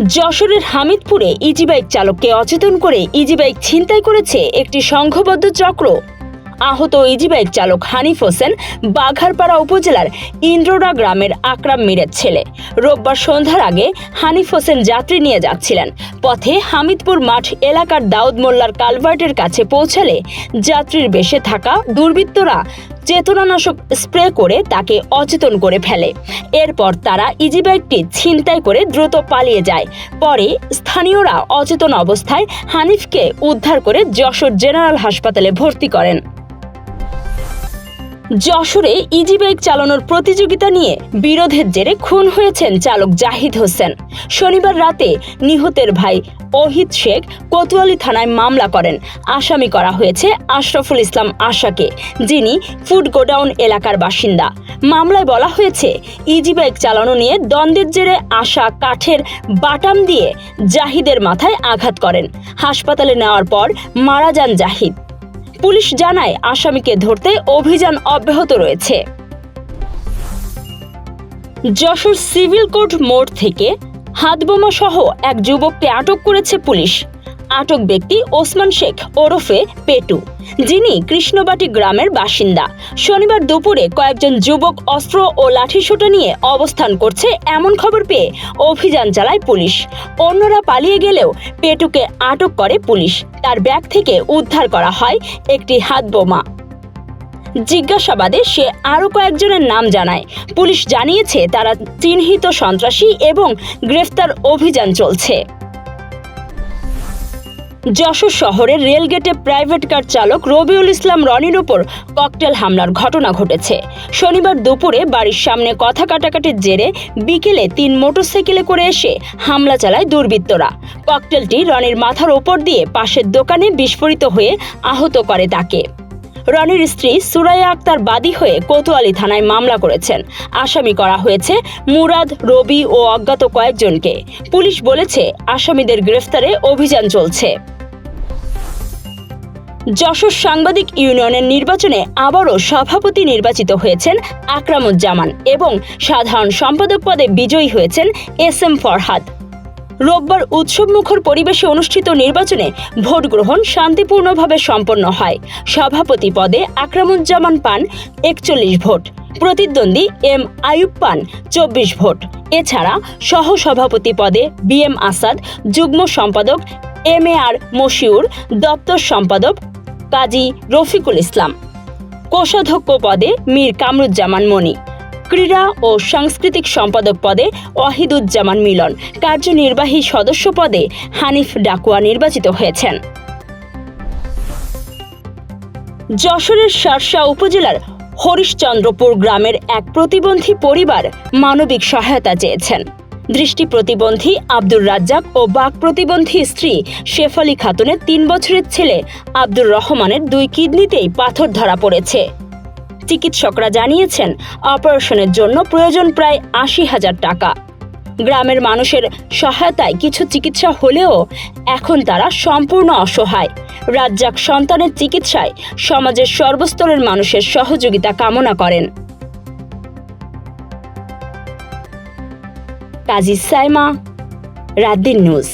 যশোরের হামিদপুরে easy bike চালককে অচেতন করে ইজি বাইক ছিনতাই করেছে একটি সংঘবদ্ধ চক্র। আহত ইজি বাইক চালক হানিফ হোসেন বাঘারপাড়া উপজেলার ইন্দ্রোডা গ্রামের আকরাম মিরের ছেলে। রোববার সন্ধ্যার আগে হানিফ হোসেন যাত্রী নিয়ে যাচ্ছিলেন। পথে হামিদপুর মাঠ এলাকার দাউদ মোল্লার কালভার্টের কাছে পৌঁছালে যাত্রীর বেশে থাকা দুর্বৃত্তরা চেতনানাশক স্প্রে করে তাকে অচেতন করে ফেলে। এরপর তারা ইজিব্যাগটি ছিনতাই করে দ্রুত পালিয়ে যায়। পরে স্থানীয়রা অচেতন অবস্থায় হানিফকে উদ্ধার করে যশোর জেনারেল হাসপাতালে ভর্তি করেন। যশোরে ইজি বাইক চালানোর প্রতিযোগিতা নিয়ে বিরোধের জেরে খুন হয়েছেন চালক জাহিদ হোসেন। শনিবার রাতে নিহতের ভাই অহিত শেখ কোতোয়ালি থানায় মামলা করেন। আসামি করা হয়েছে আশরাফুল ইসলাম আশাকে, যিনি ফুড গোডাউন এলাকার বাসিন্দা। মামলায় বলা হয়েছে ইজি বাইক চালানো নিয়ে দ্বন্দ্বের জেরে আশা কাঠের বাটাম দিয়ে জাহিদের মাথায় আঘাত করেন। হাসপাতালে নেওয়ার পর মারা যান জাহিদ। পুলিশ জানায়, আসামিকে ধরতে অভিযান অব্যাহত রয়েছে। যশোর সিভিল কোর্ট মোড় থেকে হাতবোমা সহ এক যুবককে আটক করেছে পুলিশ। আটক ব্যক্তি ওসমান শেখ ওরফে পেটু, যিনি কৃষ্ণবাটি গ্রামের বাসিন্দা। শনিবার দুপুরে কয়েকজন যুবক অস্ত্র ও লাঠিসোঁটা নিয়ে অবস্থান করছে এমন খবর পেয়ে অভিযান চালায় পুলিশ। অন্যরা পালিয়ে গেলেও পেটুকে আটক করে পুলিশ। তার ব্যাগ থেকে উদ্ধার করা হয় একটি হাতবোমা। জিজ্ঞাসাবাদে সে আরও কয়েকজনের নাম জানায়। পুলিশ জানিয়েছে, তারা চিহ্নিত সন্ত্রাসী এবং গ্রেফতার অভিযান চলছে। যশোর শহরের রেলগেটে প্রাইভেট কার চালক রবিউল ইসলাম রনির উপর ককটেল হামলার ঘটনা ঘটেছে। শনিবার দুপুরে বাড়ির সামনে কথা কাটাকাটির জেরে বিকেলে তিন মোটরসাইকেলে করে এসে হামলা চালায় দুর্বৃত্তরা। ককটেলটি রনির মাথার ওপর দিয়ে পাশের দোকানে বিস্ফোরিত হয়ে আহত করে তাকে। রনির স্ত্রী সুরাইয়া আক্তার বাদী হয়ে কোতোয়ালি থানায় মামলা করেছেন। আসামি করা হয়েছে মুরাদ, রবি ও অজ্ঞাত কয়েকজনকে। পুলিশ বলেছে আসামিদের গ্রেফতারে অভিযান চলছে। যশোর সাংবাদিক ইউনিয়নের নির্বাচনে আবারও সভাপতি নির্বাচিত হয়েছেন আকরামুজ্জামান এবং সাধারণ সম্পাদক পদে বিজয়ী হয়েছেন এস এম ফরহাদ। রোববার উৎসবমুখর পরিবেশে অনুষ্ঠিত নির্বাচনে ভোট গ্রহণ শান্তিপূর্ণভাবে সম্পন্ন হয়। সভাপতি পদে আকরামুজ্জামান পান একচল্লিশ ভোট, প্রতিদ্বন্দ্বী এম আয়ুব পান চব্বিশ ভোট। এছাড়া সহ সভাপতি পদে বি এম আসাদ, যুগ্ম সম্পাদক এম এ আর মশিউর, দপ্তর সম্পাদক কাজী রফিকুল ইসলাম। কোষাধ্যক্ষ পদে মীর কামরুজ্জামান মনি ক্রীড়া ও সাংস্কৃতিক সম্পাদক পদে ওয়াহিদুজ্জামান মিলন। কার্যনির্বাহী সদস্য পদে হানিফ ডাকুয়া নির্বাচিত হয়েছেন। যশোরের শার্শা উপজেলার হরিশচন্দ্রপুর গ্রামের এক প্রতিবন্ধী পরিবার মানবিক সহায়তা চেয়েছেন। দৃষ্টি প্রতিবন্ধী আব্দুর রাজ্জাক ও বাক প্রতিবন্ধী স্ত্রী শেফালি খাতুনের তিন বছরের ছেলে আব্দুর রহমানের দুই কিডনিতেই পাথর ধরা পড়েছে। চিকিৎসকরা জানিয়েছেন, অপারেশনের জন্য প্রয়োজন প্রায় আশি হাজার টাকা। গ্রামের মানুষের সহায়তায় কিছু চিকিৎসা হলেও এখন তারা সম্পূর্ণ অসহায়। রাজ্জাক সন্তানের চিকিৎসায় সমাজের সর্বস্তরের মানুষের সহযোগিতা কামনা করেন। কাজী সাইমা রাদ্দিন নিউজ।